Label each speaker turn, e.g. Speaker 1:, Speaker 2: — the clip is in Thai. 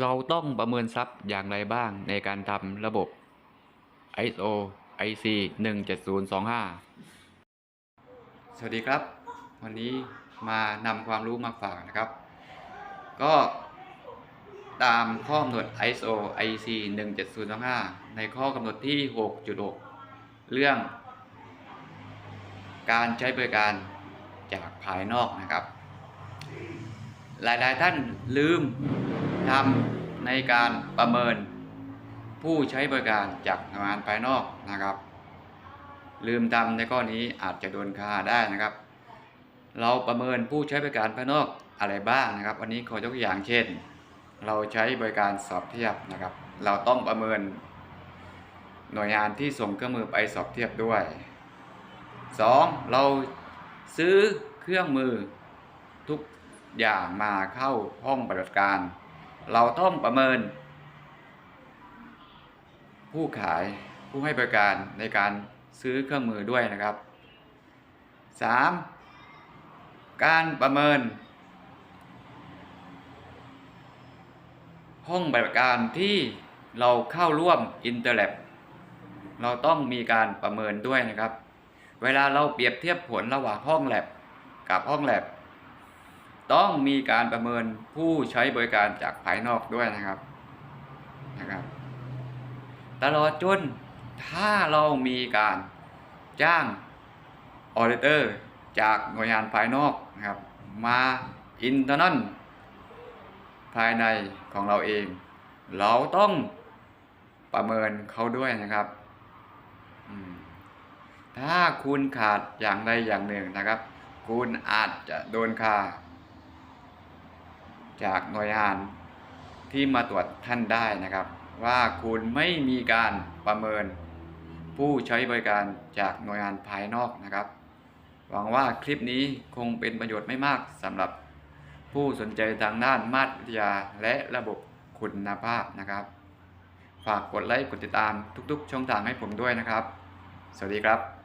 Speaker 1: เราต้องประเมินทรัพย์อย่างไรบ้างในการทำระบบ ISO IC 17025 สวัสดีครับ วันนี้มานำความรู้มาฝากนะครับ ก็ตามข้อกำหนด ISO IC 17025 ในข้อกำหนดที่ 6.6 เรื่อง การใช้บริการจากภายนอกนะครับ หลายๆท่านลืม ทำในการประเมิน ผู้ใช้บริการจากหน่วยงานภายนอกนะครับ ลืมทำในข้อนี้อาจจะโดนค่าได้นะครับ เราประเมินผู้ใช้บริการภายนอกอะไรบ้างนะครับ วันนี้ขอยกตัวอย่างเช่น เราใช้บริการสอบเทียบนะครับ เราต้องประเมิน หน่วยงานที่ส่งเครื่องมือไปสอบเทียบด้วย 2. เราซื้อเครื่องมือทุกอย่างมาเข้าห้องปฏิบัติการ เราต้องประเมิน ผู้ขายผู้ให้บริการในการซื้อเครื่องมือด้วยนะครับ 3. การประเมิน ห้องบัติการที่เราเข้าร่วมอินเตอร์แลบเราต้องมีการประเมินด้วยนะครับ เวลาเราเปรียบเทียบผลระหว่างห้องแลบกับห้องแลบ ต้องมีการประเมินผู้ใช้บริการจากภายนอกด้วยนะครับนะครับ ตลอดจนถ้าเรามีการจ้างออเดเตอร์จากหน่วยงานภายนอกนะครับ มาอินเทอร์นนภายในของเราเอง เราต้องประเมินเขาด้วยนะครับถ้าคุณขาดอย่างใดอย่างหนึ่งนะครับ คุณอาจจะโดนค่า จากหน่วยงานที่มาตรวจท่านได้นะครับ ว่าคุณไม่มีการประเมินผู้ใช้บริการจากหน่วยงานภายนอกนะครับ หวังว่าคลิปนี้คงเป็นประโยชน์ไม่มากสำหรับผู้สนใจทางด้านมาตรวิทยาและระบบคุณภาพนะครับ ฝากกดไลค์กดติดตามทุกๆ ช่องทางให้ผมด้วยนะครับ สวัสดีครับ